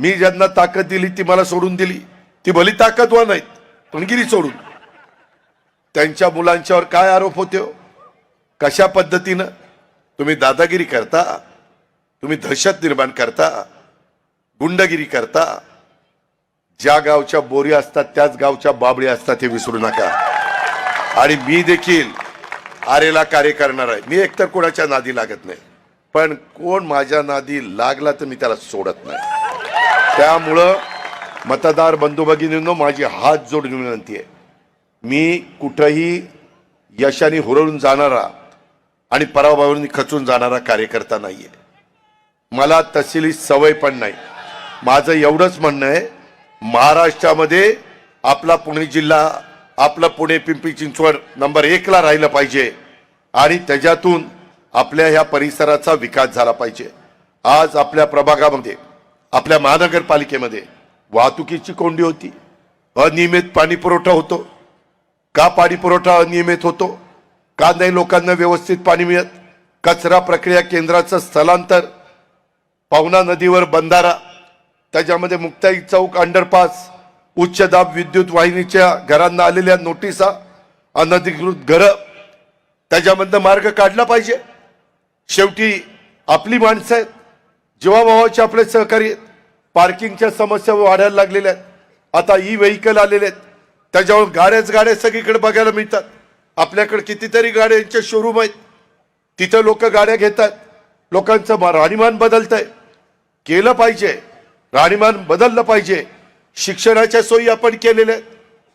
मी ज्यांना ताकद दिली ती मला सोडून दिली. ती भली ताकदवान नाहीत पण सोडून. त्यांच्या मुलांच्यावर काय आरोप होते हो? कशा पद्धतीनं? तुम्ही दादागिरी करता? तुम्ही दहशत निर्माण करता? गुंडगिरी करता? ज्या गावच्या बोरी असतात त्याच गावच्या बाबळी असतात हे विसरू नका. आणि मी देखील आरेला कार्य करणार आहे. मी एकतर कोणाच्या नादी लागत नाही. पण कोण माझ्या नादी लागला तर मी त्याला सोडत नाही. त्यामुळं मतदार बंधू भगिनींनो माझी हात जोडून विनंती आहे. मी कुठंही यशाने हुरळून जाणारा आणि पराभवावरून खचून जाणारा कार्यकर्ता नाही आहे मला तसली सवय पण नाही. माझं एवढंच म्हणणं आहे महाराष्ट्रामध्ये आपला पुणे जिल्हा आपलं पुणे पिंपरी चिंचवड नंबर एकला राहिलं पाहिजे आणि त्याच्यातून आपल्या ह्या परिसराचा विकास झाला पाहिजे. आज आपल्या प्रभागामध्ये आपल्या महानगरपालिकेमध्ये वाहतुकीची कोंडी होती. अनियमित पाणी पुरवठा होतो. का पाणी पुरवठा अनियमित होतो? का नाही लोकांना व्यवस्थित पाणी मिळत? कचरा प्रक्रिया केंद्राचं स्थलांतर पावना नदीवर बंधारा त्याच्यामध्ये मुक्ताई चौक अंडरपास उच्च दाब विद्युत वाहिनीच्या घरांना आलेल्या नोटिसा अनधिकृत घरं त्याच्यामधनं मार्ग काढला पाहिजे. शेवटी आपली माणसं आहेत. जीवाभावाचे आपले सहकारी आहेत पार्किंगच्या समस्या वाढायला लागलेल्या आहेत. आता ई व्हेकल आलेले आहेत. त्याच्यावर गाड्याच गाड्या सगळीकडे बघायला मिळतात. आपल्याकडे कितीतरी गाड्यांचे शोरूम आहेत. तिथं लोक गाड्या घेतात. लोकांचं राहणीमान बदलत आहे केलं पाहिजे. राहणीमान बदललं पाहिजे. शिक्षणाच्या सोयी आपण केलेल्या आहेत.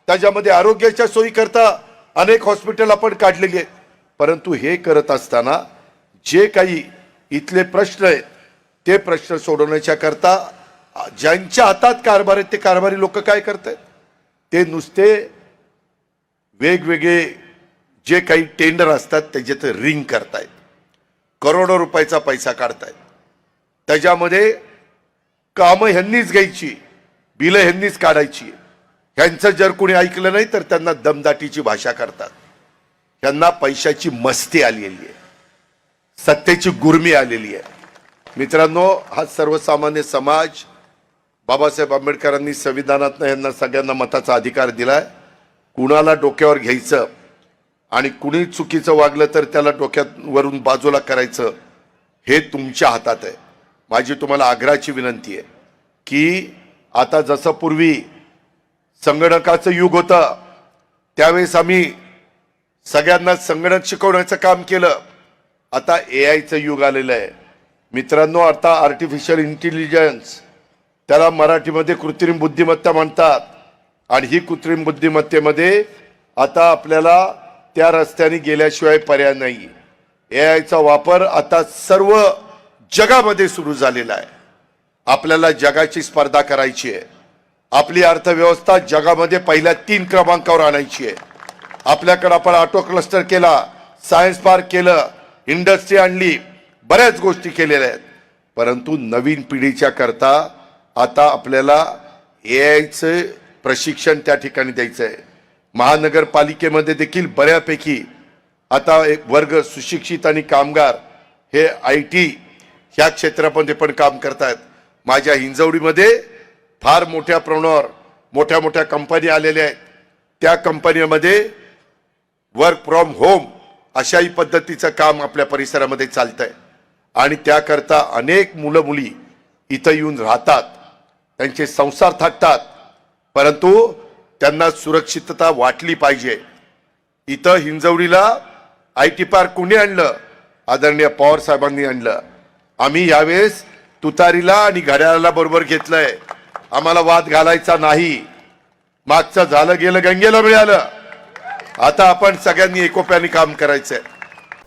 त्याच्यामध्ये आरोग्याच्या सोयीकरता अनेक हॉस्पिटल आपण काढलेली आहेत. परंतु हे करत असताना जे काही इथले प्रश्न आहेत ते प्रश्न सोडवण्याच्या करता ज्यांच्या हातात कारभार आहेत ते कारभारी लोक काय करत आहेत ते नुसते वेगवेगळे जे काही टेंडर असतात त्याच्यात रिंग करतायत. करोडो रुपयाचा पैसा काढतायत. त्याच्यामध्ये कामं ह्यांनीच घ्यायची बिलं ह्यांनीच काढायची. ह्यांचं जर कोणी ऐकलं नाही तर त्यांना दमदाटीची भाषा करतात. ह्यांना पैशाची मस्ती आलेली आहे. सत्तेची गुरमी आलेली आहे. मित्रांनो हा सर्वसामान्य समाज बाबासाहेब आंबेडकरांनी संविधानातनं यांना सगळ्यांना मताचा अधिकार दिलाय. कुणाला डोक्यावर घ्यायचं आणि कुणी चुकीचं वागलं तर त्याला डोक्यावरून बाजूला करायचं हे तुमच्या हातात आहे. माझी तुम्हाला आग्रहाची विनंती आहे की आता जसं पूर्वी संगणकाचं युग होतं त्यावेळेस आम्ही सगळ्यांना संगणक शिकवण्याचं काम केलं. आता ए आयचं युग आलेलं आहे. मित्रांनो आता आर्टिफिशियल इंटेलिजन्स त्याला मराठीमध्ये कृत्रिम बुद्धिमत्ता म्हणतात. आणि ही कृत्रिम बुद्धिमत्तेमध्ये आता आपल्याला त्या रस्त्याने गेल्याशिवाय पर्याय नाही ए आयचा वापर आता सर्व जगामध्ये सुरू झालेला आहे. आपल्याला जगाची स्पर्धा करायची आहे. आपली अर्थव्यवस्था जगामध्ये पहिल्या तीन क्रमांकावर आणायची आहे. आपल्याकडं आपण ऑटो क्लस्टर केला सायन्स पार्क केलं इंडस्ट्री आणली बऱ्याच गोष्टी केलेल्या आहेत. परंतु नवीन पिढीच्या करता आता आपल्याला ए आयचं प्रशिक्षण त्या ठिकाणी द्यायचं आहे महानगरपालिकेमध्ये देखील बऱ्यापैकी आता एक वर्ग सुशिक्षित आणि कामगार हे आय टी ह्या क्षेत्रामध्ये पण काम करतायत. माझ्या हिंजवडीमध्ये फार मोठ्या प्रमाणावर मोठ्या मोठ्या कंपन्या आलेल्या आहेत. त्या कंपनीमध्ये वर्क फ्रॉम होम अशाही पद्धतीचं काम आपल्या परिसरामध्ये चालतं आहे आणि त्याकरता अनेक मुलं मुली इथं येऊन राहतात. त्यांचे संसार थाटतात. परंतु त्यांना सुरक्षितता वाटली पाहिजे. इथं हिंजवडीला आय टी पार्क कुणी आणलं? आदरणीय पवार साहेबांनी आणलं. आम्ही यावेळेस तुतारीला आणि घड्याळाला बरोबर घेतलंय. आम्हाला वाद घालायचा नाही. मागचं झालं गेलं गंगेला मिळालं. आता आपण सगळ्यांनी एकोप्याने काम करायचंय.